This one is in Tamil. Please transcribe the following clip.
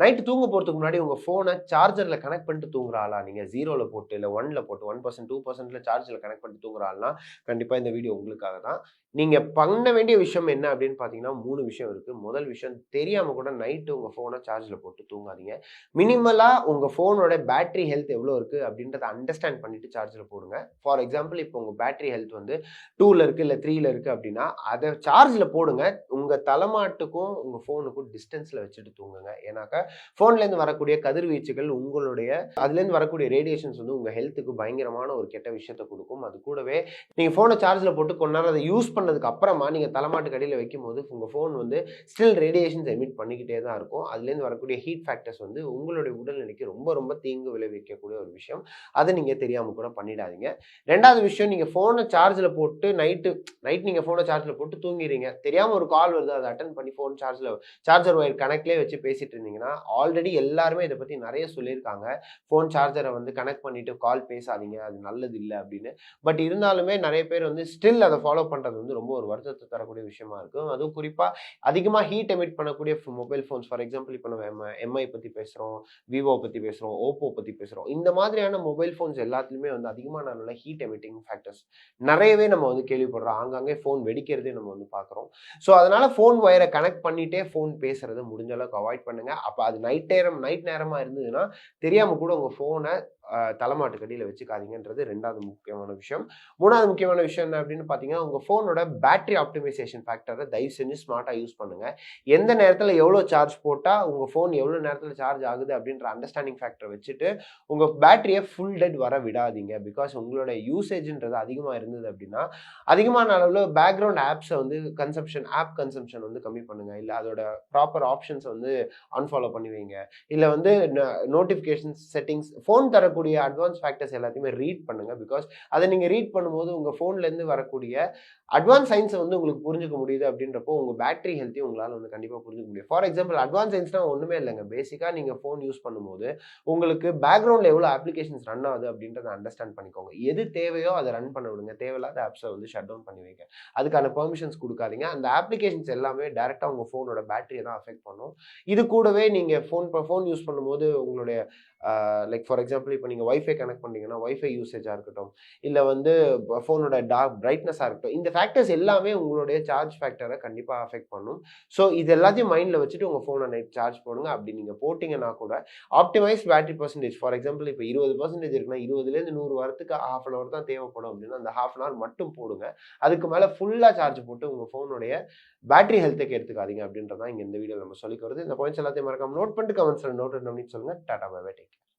நைட்டு தூங்க போகிறதுக்கு முன்னாடி உங்கள் ஃபோனை சார்ஜரில் கனெக்ட் பண்ணிட்டு தூங்குற ஆளா? நீங்கள் ஜீரோவில் போட்டு இல்லை ஒனில் போட்டு ஒன் பர்சன்ட் டூ பர்சன்ட்டில் சார்ஜில் கனெக்ட் பண்ணிட்டு தூங்குற ஆள்னா கண்டிப்பாக இந்த வீடியோ உங்களுக்காக தான். நீங்கள் பண்ண வேண்டிய விஷயம் என்ன அப்படின்னு பார்த்தீங்கன்னா மூணு விஷயம் இருக்குது முதல் விஷயம் தெரியாமல் கூட நைட்டு உங்கள் ஃபோனை சார்ஜில் போட்டு தூங்காதீங்க. மினிமலாக உங்கள் ஃபோனோட பேட்டரி ஹெல்த் எவ்வளோ இருக்குது அப்படின்றத அண்டர்ஸ்டாண்ட் பண்ணிட்டு சார்ஜில் போடுங்க. ஃபார் எக்ஸாம்பிள் இப்போ உங்கள் பேட்டரி ஹெல்த் வந்து டூவில் இருக்குது இல்லை த்ரீல இருக்குது அப்படின்னா அதை சார்ஜில் போடுங்க. உங்கள் தலைமாட்டுக்கும் உங்கள் ஃபோனுக்கும் டிஸ்டன்ஸில் வச்சுட்டு தூங்குங்க. ஏன்னாக்கா ஃபோன்லேருந்து வரக்கூடிய கதிர்வீச்சுகள் உங்களுடைய அதுலேருந்து வரக்கூடிய ரேடியேஷன்ஸ் வந்து உங்கள் ஹெல்த்துக்கு பயங்கரமான ஒரு கெட்ட விஷயத்தை கொடுக்கும். அது கூடவே நீங்கள் ஃபோனை சார்ஜில் போட்டு கொஞ்ச நேரம் அதை யூஸ் பண்ணதுக்கு அப்புறமா நீங்கள் தலைமாட்டு கடையில் வைக்கும் போது உங்கள் ஃபோன் வந்து ஸ்டில் ரேடியேஷன்ஸ் எமிட் பண்ணிக்கிட்டே தான் இருக்கும். அதுலேருந்து வரக்கூடிய ஹீட் ஃபேக்டர்ஸ் வந்து உங்களுடைய உடல்நிலைக்கு ரொம்ப ரொம்ப தீங்கு விளைவிக்கக்கூடிய ஒரு விஷயம். அதை நீங்கள் தெரியாமல் கூட பண்ணிடாதீங்க. ரெண்டாவது விஷயம் நீங்கள் ஃபோனை சார்ஜில் போட்டு நைட்டு நைட் நீங்கள் ஃபோனை சார்ஜில் போட்டு தூங்கிடுறீங்க. தெரியாமல் ஒரு கால் வருது அதை அட்டன் பண்ணி ஃபோன் சார்ஜில் சார்ஜர் ஒயர் கனெக்ட்லேயே வச்சு பேசிட்டு இருந்தீங்கன்னா ஆல்ரெடி எல்லாருமே இதை பற்றி நிறைய சொல்லியிருக்காங்க. ஃபோன் சார்ஜரை வந்து கனெக்ட் பண்ணிவிட்டு கால் பேசாதீங்க அது நல்லது இல்லை அப்படின்னு. பட் இருந்தாலுமே நிறைய பேர் வந்து ஸ்டில் அதை ஃபாலோ பண்ணுறது வந்து ரொம்ப ஒரு வருத்தத்தை தரக்கூடிய விஷயமா இருக்கும். அதுவும் குறிப்பாக அதிகமாக ஹீட் எமிட் பண்ணக்கூடிய மொபைல் ஃபோன்ஸ். ஃபார் எக்ஸாம்பிள் இப்போ நம்ம எம்ஐ பற்றி பேசுகிறோம் விவோ பற்றி பேசுகிறோம் ஓப்போ பற்றி பேசுகிறோம் இந்த மாதிரியான மொபைல் ஃபோன்ஸ் எல்லாத்துலேயுமே வந்து அதிகமாக நல்ல ஹீட் எமிட்டிங் ஃபேக்டர்ஸ் நிறையவே நம்ம வந்து கேள்விப்படுறோம். ஆங்காங்கே ஃபோன் வெடிக்கிறதே நம்ம வந்து பார்க்குறோம். ஸோ அதனால் ஃபோன் ஒயரை கனெக்ட் பண்ணிட்டே ஃபோன் பேசுகிறது முடிஞ்ச அளவுக்கு அவாய்ட் பண்ணுங்கள் அப்போ அது நைட் நேரம் நைட் நேரமாக இருந்ததுன்னா தெரியாமல் கூட உங்கள் ஃபோனை தலைமாட்டு கடியில் வச்சுக்காதீங்கன்றது ரெண்டாவது முக்கியமான விஷயம். மூணாவது முக்கியமான விஷயம் என்ன அப்படின்னு பார்த்தீங்கன்னா உங்கள் ஃபோனோட பேட்டரி ஆப்டிமைசேஷன் ஃபேக்டரை தயவு செஞ்சு ஸ்மார்ட்டாக யூஸ் பண்ணுங்கள் எந்த நேரத்தில் எவ்வளோ சார்ஜ் போட்டால் உங்கள் ஃபோன் எவ்வளோ நேரத்தில் சார்ஜ் ஆகுது அப்படின்ற அண்டர்ஸ்டாண்டிங் ஃபேக்டரை வச்சுட்டு உங்கள் பேட்டரியை ஃபுல் டெட் வர விடாதீங்க. பிகாஸ் உங்களோட யூசேஜ்ன்றது அதிகமாக இருந்தது அப்படின்னா அதிகமான அளவில் பேக்ரவுண்ட் ஆப்ஸை வந்து கன்சம்ஷன் ஆப் கன்சம்ஷன் வந்து கம்மி பண்ணுங்கள் இல்லை அதோட ப்ராப்பர் ஆப்ஷன்ஸை வந்து அன்ஃபாலோ பண்ணி வைங்க. இல்லை வந்து நோட்டிஃபிகேஷன் செட்டிங்ஸ் ஃபோன் தரக்கூடிய அட்வான்ஸ் ஃபேக்டர்ஸ் எல்லாத்தையுமே ரீட் பண்ணுங்க. பிகாஸ் அதை நீங்கள் ரீட் பண்ணும்போது உங்கள் ஃபோன்லேருந்து வரக்கூடிய அட்வான்ஸ் சயின்ஸை வந்து உங்களுக்கு புரிஞ்சுக்க முடியுது அப்படின்றப்போ உங்கள் பேட்டரி ஹெல்த்தையும் உங்களால் வந்து கண்டிப்பாக புரிஞ்சுக்க முடியும். ஃபார் எக்ஸாம்பிள் அட்வான்ஸ் சயின்ஸ்னால் ஒன்றுமே இல்லைங்க. பேசிக்காக நீங்கள் ஃபோன் யூஸ் பண்ணும்போது உங்களுக்கு பேக்ரவுண்டில் எவ்வளோ அப்ளிகேஷன்ஸ் ரன் ஆகுது அப்படின்றத அண்டர்ஸ்டாண்ட் பண்ணிக்கோங்க. எது தேவையோ அதை ரன் பண்ண விடுங்க. தேவையில்லாத ஆப்ஸை வந்து ஷட் டவுன் பண்ணி வைங்க. அதுக்கான பெர்மிஷன்ஸ் கொடுக்காதீங்க. அந்த அப்ளிகேஷன்ஸ் எல்லாமே டேரெக்டாக உங்கள் ஃபோனோட பேட்டரியை தான் அஃபெக்ட் பண்ணும். இது கூடவே நீங்கள் ஃபோன் ஃபோன் யூஸ் பண்ணும்போது உங்களுடைய லைக் ஃபார் எக்ஸாம்பிள் இப்போ நீங்கள் ஒய்ஃபை கனெக்ட் பண்ணீங்கன்னா ஒய்ஃபை யூசேஜாக இருக்கட்டும் இல்லை வந்து ஃபோனோட டார்க் பிரைட்னஸாக இருக்கட்டும் இந்த ஃபேக்டர்ஸ் எல்லாமே உங்களுடைய சார்ஜ் ஃபேக்டரை கண்டிப்பாக அஃபெக்ட் பண்ணும். ஸோ இது எல்லாத்தையும் மைண்டில் வச்சுட்டு உங்கள் ஃபோனை நைட் சார்ஜ் போடுங்க. அப்படி நீங்கள் போட்டிங்கன்னா கூட optimise battery percentage for example இப்போ இருபது பர்சன்டேஜ் இருக்குன்னா இருபதுலேருந்து நூறு வாரத்துக்கு ஹாஃப் அன் ஹவர் தான் தேவைப்படும் அப்படின்னா அந்த ஹாஃப் அன் ஹவர் மட்டும் போடுங்க. அதுக்கு மேலே ஃபுல்லாக சார்ஜ் போட்டு உங்கள் ஃபோனுடைய பேட்டரி ஹெல்த்துக்கு எடுத்துக்காதீங்க அப்படின்றதான் இங்கே இந்த வீடியோ நம்ம சொல்லிக்கிறது இந்த பாயிண்ட்ஸ் எல்லாத்தையும் மறக்காம நோட் பண்ணிட்டு கமெண்ட்ஸில் நோட் பண்ணி சொல்லுங்கள் டாடா பை டேக்